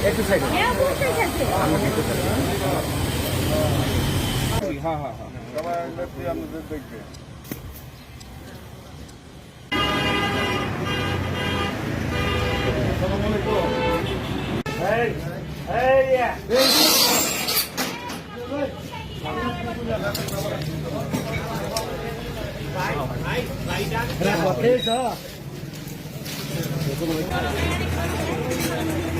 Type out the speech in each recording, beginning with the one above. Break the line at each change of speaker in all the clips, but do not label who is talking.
লাইনটা শেষ হয়ে গেছে এই লাইন শেষ মোটর সাইকেল সাইকেল মার্কা
মোটরসাইকেল
আপনি নাও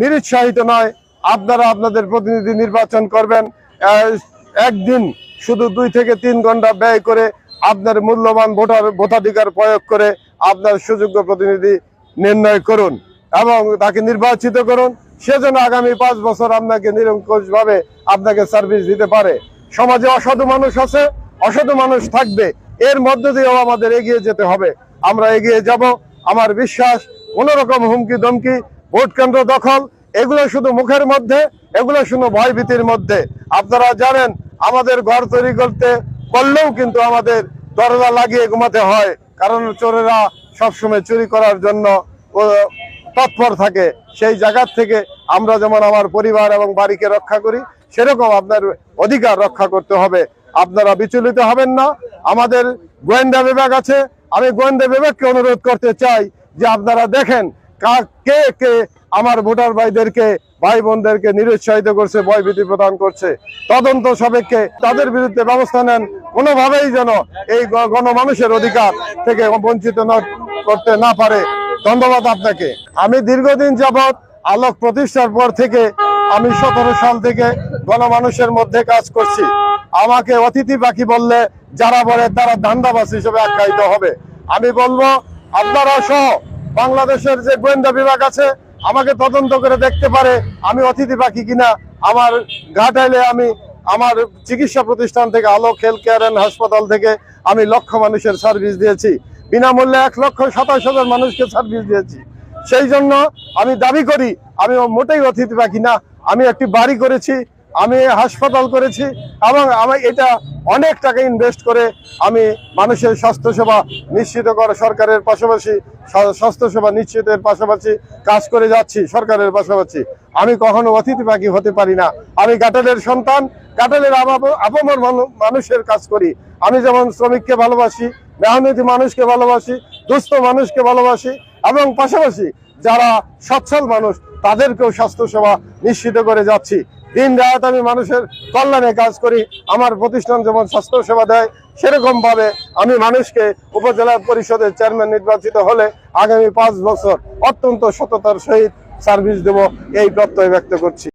নিরুৎসাহিত নয়। আপনারা আপনাদের প্রতিনিধি নির্বাচন করবেন। একদিন শুধু দুই থেকে তিন ঘণ্টা ব্যয় করে আপনার মূল্যবান ভোটার, ভোটাধিকার প্রয়োগ করে আপনার সুযোগ্য প্রতিনিধি নির্ণয় করুন এবং তাকে নির্বাচিত করুন। সেজন্য আগামী পাঁচ বছর আপনাকে নিরঙ্কুশভাবে আপনাকে সার্ভিস দিতে পারে। সমাজে অসাধু মানুষ আছে, অসাধু মানুষ থাকবে। এর মধ্য দিয়েও আমাদের এগিয়ে যেতে হবে। আমরা এগিয়ে যাব। আমার বিশ্বাস কোন রকম হুমকি দমকি ভোট কেন্দ্র দখল, এগুলো শুধু মুখের মধ্যে, এগুলো শুধু ভয়ভীতির মধ্যে। আপনারা জানেন, আমাদের ঘর তৈরি করতে, করলেও কিন্তু আমাদের দরজা লাগিয়ে ঘুমাতে হয়, কারণ চোরেরা সবসময় চুরি করার জন্য তৎপর থাকে। সেই জায়গার থেকে আমরা যেমন আমার পরিবার এবং বাড়িকে রক্ষা করি, সেরকম আপনার অধিকার রক্ষা করতে হবে। আপনারা বিচলিত হবেন না। আমাদের গোয়েন্দা বিভাগ আছে। আমি গোয়েন্দা বিভাগকে অনুরোধ করতে চাই যে আপনারা দেখেন কা- কে আমার ভোটার ভাইদেরকে ভাই বোনদেরকে নিরুৎসাহিত করছে, ভয়ভীতি প্রদান করছে? তদন্ত সাপেক্ষে তাদের বিরুদ্ধে ব্যবস্থা নেন, কোনোভাবেই যেন এই গণমানুষের অধিকার থেকে বঞ্চিত করতে না পারে। ধন্যবাদ আপনাকে। আমি দীর্ঘদিন যাবৎ আলোক প্রতিষ্ঠার পর থেকে আমি সতেরো সাল থেকে গণমানুষের মধ্যে কাজ করছি। আমাকে অতিথি পাখি বললে যারা বলে তারা ধান্দাবাস হিসেবে আখ্যায়িত হবে। আমি বলব, আপনারা সহ বাংলাদেশের যে গোয়েন্দা বিভাগ আছে, আমাকে তদন্ত করে দেখতে পারে আমি অতিথি পাখি কিনা। আমার ঘাটাইলে আমি আমার চিকিৎসা প্রতিষ্ঠান থেকে আলোক হেলথ কেয়ার অ্যান্ড হাসপাতাল থেকে আমি লক্ষ মানুষের সার্ভিস দিয়েছি। বিনামূল্যে এক লক্ষ সাতাশ হাজার মানুষকে সার্ভিস দিয়েছি। সেই জন্য আমি দাবি করি, আমি মোটেই অতিথি পাখি না, আমি একটি বাড়ি করেছি। আমি হাসপাতাল করেছি এবং আমি এটা অনেক টাকা ইনভেস্ট করে আমি মানুষের স্বাস্থ্যসেবা নিশ্চিত করা, সরকারের পাশাপাশি স্বা- স্বাস্থ্যসেবা নিশ্চিতের পাশাপাশি কাজ করে যাচ্ছি, সরকারের পাশাপাশি। আমি কখনো অতিথি পাখি হতে পারি না। আমি গাটালের সন্তান আপাম- আপামর মানুষের কাজ করি। আমি যেমন শ্রমিককে ভালোবাসি, মেহনতি মানুষকে ভালোবাসি, দুস্থ মানুষকে ভালোবাসি এবং পাশাপাশি যারা সচ্ছল মানুষ, তাদেরকেও স্বাস্থ্যসেবা নিশ্চিত করে যাচ্ছি। দিন রাত আমি মানুষের কল্যাণে কাজ করি, আমার প্রতিষ্ঠান যেমন স্বাস্থ্য সেবা দেয়, সেরকম ভাবে আমি মানুষকে উপজেলা পরিষদের চেয়ারম্যান নির্বাচিত হলে আগামী পাঁচ বছর অত্যন্ত সততার সহিত সার্ভিস দেব, এই প্রত্যয় ব্যক্ত করছি।